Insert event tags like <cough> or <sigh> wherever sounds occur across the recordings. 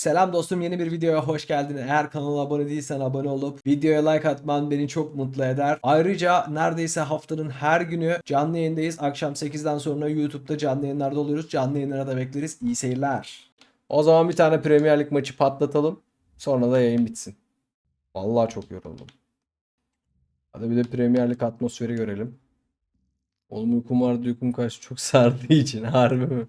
Selam dostum yeni bir videoya hoş geldin. Eğer kanala abone değilsen abone olup videoya like atman beni çok mutlu eder. Ayrıca neredeyse haftanın her günü canlı yayındayız. Akşam 8'den sonra YouTube'da canlı yayınlarda oluyoruz. Canlı yayınlara da bekleriz. İyi seyirler. O zaman bir tane Premier Lig maçı patlatalım. Sonra da yayın bitsin. Vallahi çok yoruldum. Hadi bir de Premier Lig atmosferi görelim. Oğlum uykum vardı uykum kaçtı. Çok sardığı için harbi mi?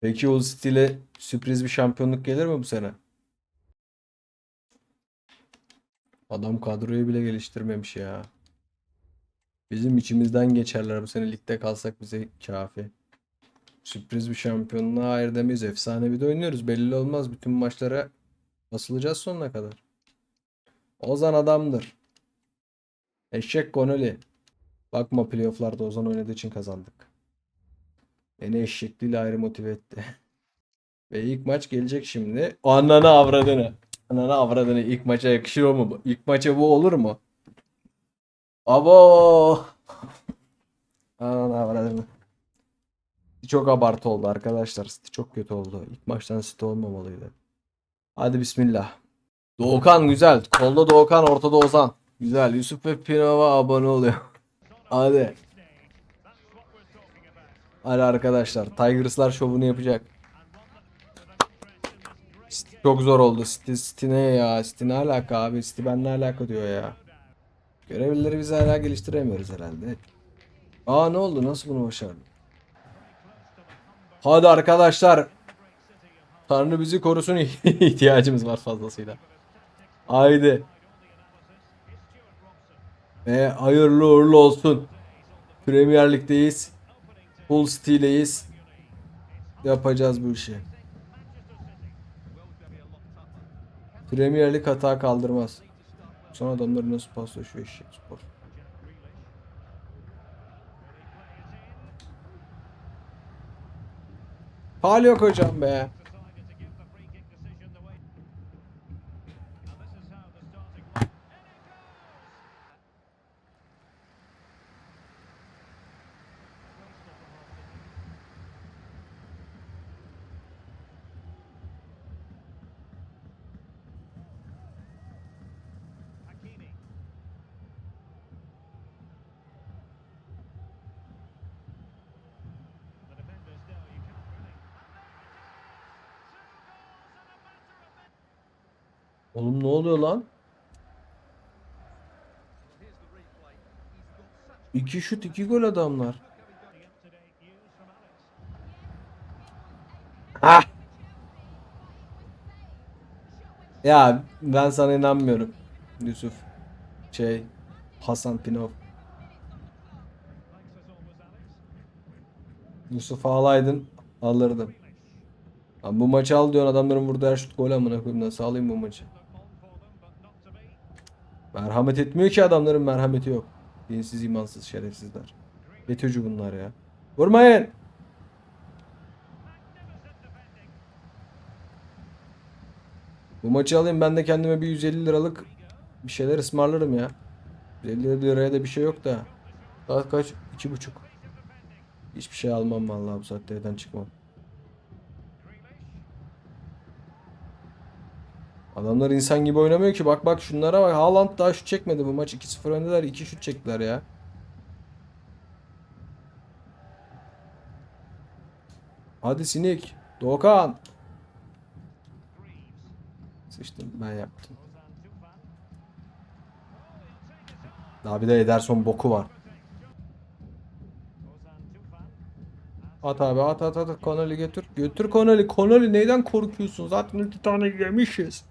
Peki o stile sürpriz bir şampiyonluk gelir mi bu sene? Adam kadroyu bile geliştirmemiş ya. Bizim içimizden geçerler bu sene ligde kalsak bize kafi. Sürpriz bir şampiyonluğa hayır demeyiz. Efsane bir de oynuyoruz. Belli olmaz. Bütün maçlara basılacağız sonuna kadar. Ozan adamdır. Eşek Konoli. Bakma playofflarda Ozan oynadığı için kazandık. Beni eşekliğiyle ayrı motive etti. <laughs> Ve ilk maç gelecek şimdi. Ananı avradını. Ananı avradını. İlk maça yakışır o mu? bu? İlk maça bu olur mu? Abo. <laughs> Ananı avradını. Çok abartı oldu arkadaşlar. City çok kötü oldu. İlk maçtan City olmamalıydı. Hadi bismillah. Doğukan güzel. Kolda Doğukan, ortada Ozan. Güzel. Yusuf ve Pinova abone oluyor. <laughs> Hadi. Hadi arkadaşlar. Tigers'lar şovunu yapacak. Çok zor oldu. City, City ne ya? City ne alaka abi? City ben ne alaka diyor ya. Görevlileri biz hala geliştiremiyoruz herhalde. Aa ne oldu? Nasıl bunu başardın? Hadi arkadaşlar. Tanrı bizi korusun <laughs> ihtiyacımız var fazlasıyla. Haydi. Ve hayırlı uğurlu olsun. Premier Lig'deyiz. Full City'leyiz. Yapacağız bu işi. Premier Lig hata kaldırmaz. Son adamları nasıl paslaşıyor eşek spor. Hal yok hocam be. Oğlum ne oluyor lan? İki şut iki gol adamlar. Ah! Ya ben sana inanmıyorum. Yusuf. Şey Hasan Pinov. Yusuf ağlaydın alırdım. Lan bu maçı al diyorsun adamların vurduğu her şut gol amına koyayım nasıl alayım bu maçı? Merhamet etmiyor ki adamların merhameti yok. Dinsiz, imansız, şerefsizler. FETÖ'cü bunlar ya. Vurmayın! Bu maçı alayım ben de kendime bir 150 liralık bir şeyler ısmarlarım ya. 150 liraya da bir şey yok da. Saat kaç? 2.30. Hiçbir şey almam vallahi bu saatte evden çıkmam. Adamlar insan gibi oynamıyor ki. Bak bak şunlara bak. Haaland daha şut çekmedi bu maç. 2-0 öndeler. 2 şut çektiler ya. Hadi sinik. Doğukan. Sıçtım ben yaptım. Daha bir de Ederson boku var. At abi at at at Connolly götür. Götür Connolly. Connolly neyden korkuyorsun? Zaten iki tane yemişiz.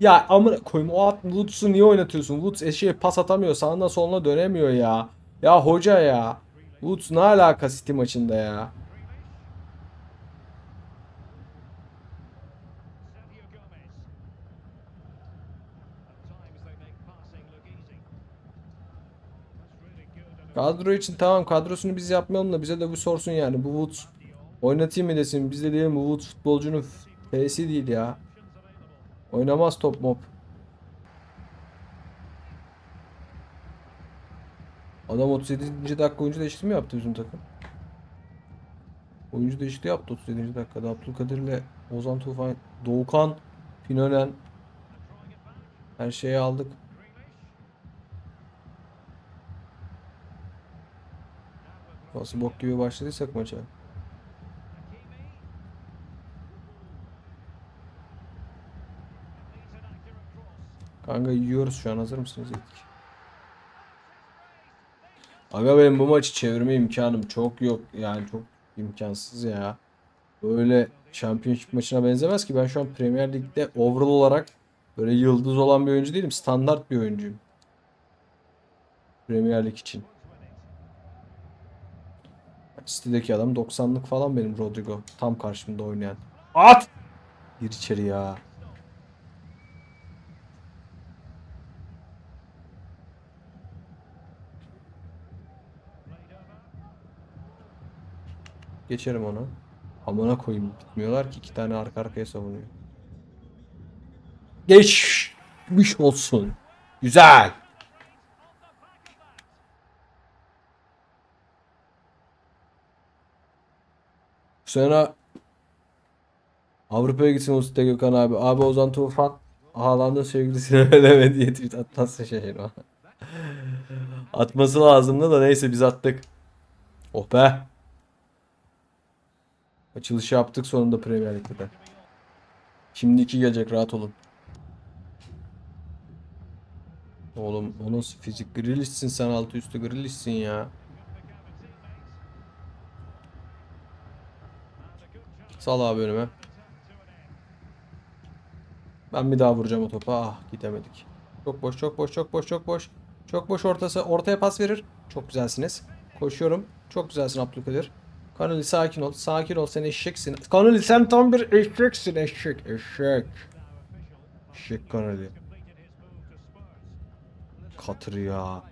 Ya amına koyayım o at Woods'u niye oynatıyorsun? Woods eşeğe pas atamıyor. Sağına soluna dönemiyor ya. Ya hoca ya. Woods ne alaka City maçında ya? Kadro için tamam kadrosunu biz yapmayalım da bize de bu sorsun yani. Bu Woods oynatayım mı desin. Biz de diyelim bu Woods futbolcunun F'si değil ya. Oynamaz top mop. Adam 37. dakika oyuncu değişikliği mi yaptı bizim takım? Oyuncu değişikliği yaptı 37. dakikada. Abdülkadir ile Ozan Tufan, Doğukan, Pinonen. Her şeyi aldık. Nasıl bok gibi başladıysak maça. Kanka yiyoruz şu an hazır mısınız ilk? Aga benim bu maçı çevirme imkanım çok yok yani çok imkansız ya. Böyle şampiyonşip maçına benzemez ki ben şu an Premier Lig'de overall olarak böyle yıldız olan bir oyuncu değilim. Standart bir oyuncuyum. Premier Lig için. City'deki adam 90'lık falan benim Rodrigo. Tam karşımda oynayan. At! Gir içeri ya. Geçerim onu. Amına koyayım bitmiyorlar ki iki tane arka arkaya savunuyor. Geçmiş olsun. Güzel. Sonra Avrupa'ya gitsin Usta Gökhan abi. Abi Ozan Tufan Haaland'ın sevgilisine <laughs> ödeme diye tweet atmazsa şaşırma. Atması lazımdı da neyse biz attık. Oh be. Açılışı yaptık sonunda Premier Lig'de de. Şimdi iki gelecek rahat olun. Oğlum o nasıl fizik Grealish'sin sen altı üstü Grealish'sin ya. Sal abi önüme. Ben bir daha vuracağım o topa. Ah gidemedik. Çok boş çok boş çok boş çok boş. Çok boş ortası ortaya pas verir. Çok güzelsiniz. Koşuyorum. Çok güzelsin Abdülkadir. Kanali sakin ol. Sakin ol sen eşeksin. Kanali sen tam bir eşeksin eşek eşek. Eşek Kanali. Katır ya.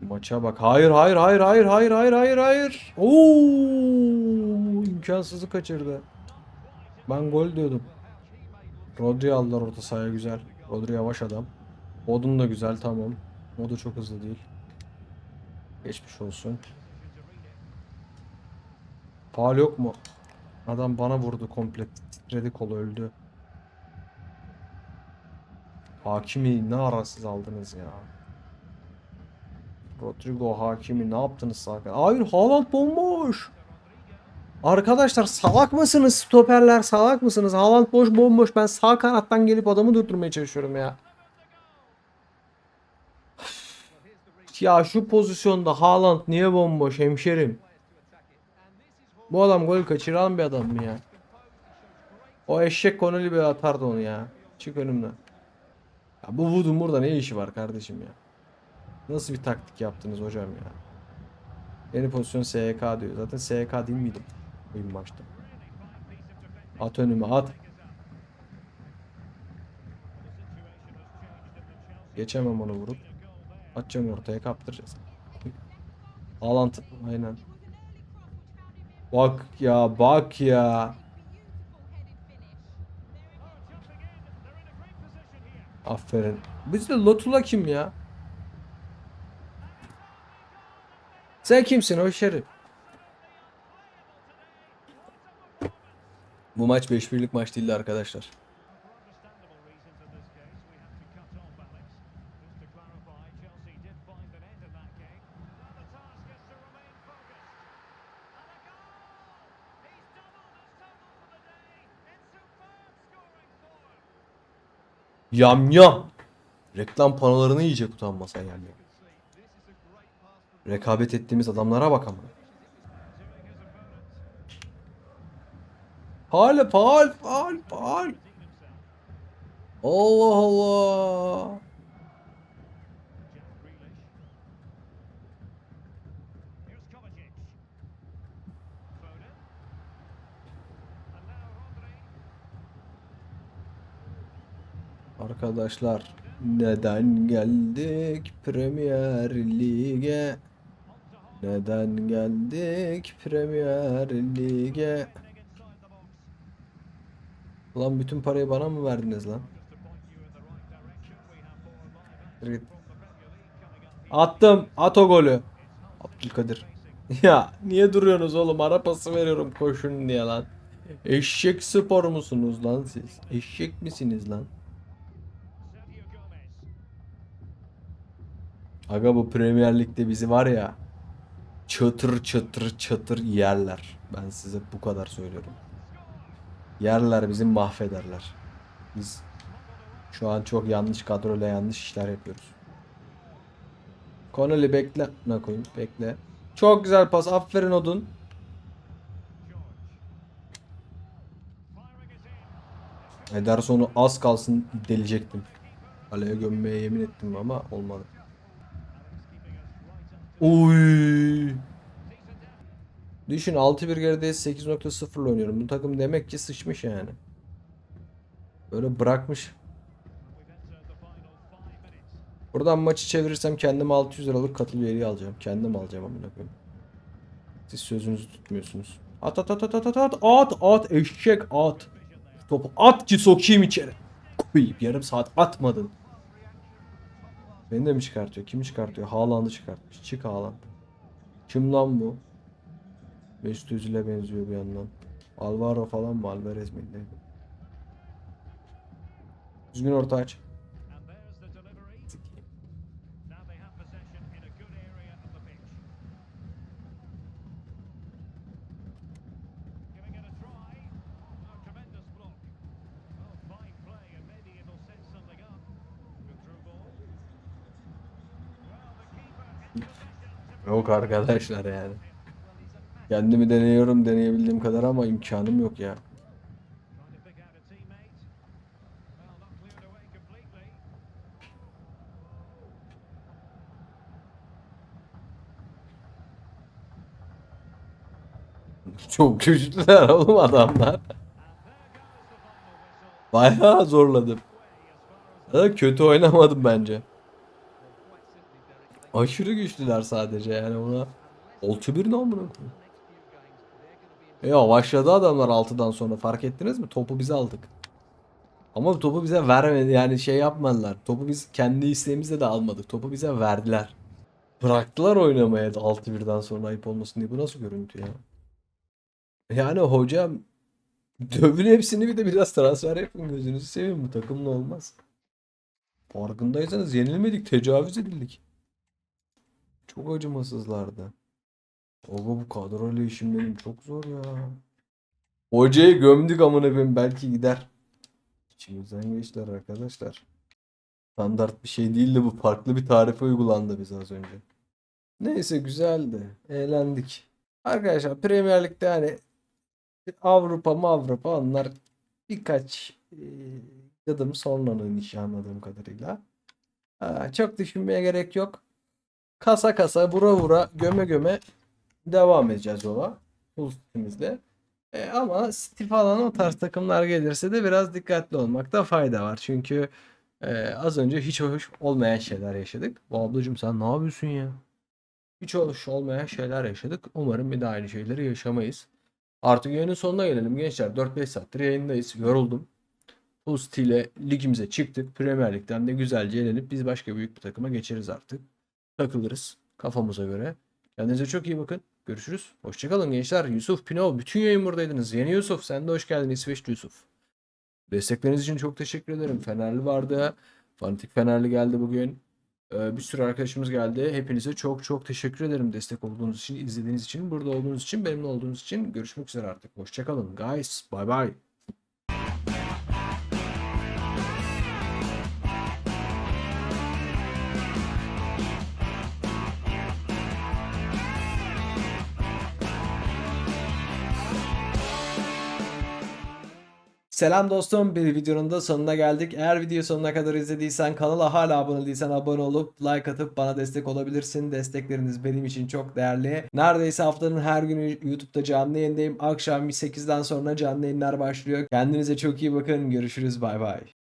Maça bak. Hayır hayır hayır hayır hayır hayır hayır hayır. Oo imkansızı kaçırdı. Ben gol diyordum. Rodri aldılar orta sahaya güzel. Rodri yavaş adam. Odun da güzel tamam. O da çok hızlı değil. Geçmiş olsun. Faal yok mu? Adam bana vurdu komple. Titredi kolu öldü. Hakimi ne arasız aldınız ya. Rodrigo Hakimi ne yaptınız Sakan? Hayır Haaland bomboş. Arkadaşlar salak mısınız stoperler salak mısınız? Haaland boş bomboş ben sağ kanattan gelip adamı durdurmaya çalışıyorum ya. Ya şu pozisyonda Haaland niye bomboş hemşerim? Bu adam gol kaçıran bir adam mı ya? O eşek konulu bir atardı onu ya. Çık önümden. Ya bu Wood'un burada ne işi var kardeşim ya? Nasıl bir taktik yaptınız hocam ya? Yeni pozisyon SK diyor. Zaten SK değil miydim? Oyun maçta. At önüme at. Geçemem onu vurup. Atacağım ortaya kaptıracağız. Haaland aynen. Bak ya bak ya. Aferin. Bizde Lotula kim ya? Sen kimsin o şerif? Bu maç 5-1'lik maç değildi arkadaşlar. Yam yam. Reklam panolarını yiyecek utanmasan yani. Rekabet ettiğimiz adamlara bak ama. Faal, faal, faal, faal. Allah Allah. Arkadaşlar neden geldik Premier Lig'e? Neden geldik Premier Lig'e? Lan bütün parayı bana mı verdiniz lan? Attım. At o golü. Abdülkadir. <laughs> Ya niye duruyorsunuz oğlum? Ara pası veriyorum koşun diye lan. Eşek spor musunuz lan siz? Eşek misiniz lan? Aga bu Premier Lig'de bizi var ya çatır çatır çatır yerler. Ben size bu kadar söylüyorum. Yerler bizi mahvederler. Biz şu an çok yanlış kadroyla yanlış işler yapıyoruz. Connolly bekle. Ne koyayım? Bekle. Çok güzel pas. Aferin Odun. Ederson'u az kalsın delecektim. Kaleye gömmeye yemin ettim ama olmadı. Uy. Düşün 6-1 gerideyiz 8.0'la oynuyorum. Bu takım demek ki sıçmış yani. Böyle bırakmış. Buradan maçı çevirirsem kendime 600 liralık katıl üyeliği alacağım. Kendim alacağım amına koyayım. Siz sözünüzü tutmuyorsunuz. At at at at at at at at at eşek at. Topu at ki sokayım içeri. Koyup yarım saat atmadın. Beni de mi çıkartıyor? Kimi çıkartıyor? Haaland'ı çıkartmış. Çık Haaland. Kim lan bu? Mesut Özil'e benziyor bir yandan. Alvaro falan mı? Alvarez miydi? neydi? Düzgün orta aç. Yok arkadaşlar yani. Kendimi deniyorum deneyebildiğim kadar ama imkanım yok ya. <laughs> Çok güçlüler oğlum adamlar. Bayağı zorladım. Ya kötü oynamadım bence. Aşırı güçlüler sadece yani ona. 6-1 ne amına koyayım? Ya başladı adamlar 6'dan sonra fark ettiniz mi? Topu biz aldık. Ama topu bize vermedi yani şey yapmadılar. Topu biz kendi isteğimizle de almadık. Topu bize verdiler. Bıraktılar oynamaya 6-1'den sonra ayıp olmasın diye. Bu nasıl görüntü ya? Yani hocam dövün hepsini bir de biraz transfer yapın gözünüzü seveyim bu takımla olmaz. Farkındaysanız yenilmedik, tecavüz edildik. Çok acımasızlardı. Baba bu kadroyla işim benim çok zor ya. Hocayı gömdük amına koyayım belki gider. İçimizden geçtiler arkadaşlar. Standart bir şey değildi bu. Farklı bir tarife uygulandı bize az önce. Neyse güzeldi. Eğlendik. Arkadaşlar Premier Lig'de hani Avrupa mı Avrupa onlar birkaç e, adım sonranın işi anladığım kadarıyla. Ha, çok düşünmeye gerek yok. Kasa kasa vura vura göme göme devam edeceğiz yola. Pozitifimizle. E, ama City falan o tarz takımlar gelirse de biraz dikkatli olmakta fayda var. Çünkü e, az önce hiç hoş olmayan şeyler yaşadık. Bu ablacığım sen ne yapıyorsun ya? Hiç hoş olmayan şeyler yaşadık. Umarım bir daha aynı şeyleri yaşamayız. Artık yayının sonuna gelelim gençler. 4-5 saattir yayındayız. Yoruldum. Post ile ligimize çıktık. Premier Lig'den de güzelce elenip biz başka büyük bir takıma geçeriz artık. Takılırız kafamıza göre. Kendinize çok iyi bakın. Görüşürüz. Hoşçakalın gençler. Yusuf Pinov bütün yayın buradaydınız. Yeni Yusuf sen de hoş geldin İsveçli Yusuf. Destekleriniz için çok teşekkür ederim. Fenerli vardı. Fanatik Fenerli geldi bugün. Ee, bir sürü arkadaşımız geldi. Hepinize çok çok teşekkür ederim destek olduğunuz için, izlediğiniz için, burada olduğunuz için, benimle olduğunuz için. Görüşmek üzere artık. Hoşçakalın guys. Bye bye. Selam dostum bir videonun da sonuna geldik. Eğer video sonuna kadar izlediysen kanala hala abone değilsen abone olup like atıp bana destek olabilirsin. Destekleriniz benim için çok değerli. Neredeyse haftanın her günü YouTube'da canlı yayındayım. Akşam 8'den sonra canlı yayınlar başlıyor. Kendinize çok iyi bakın. Görüşürüz bay bay.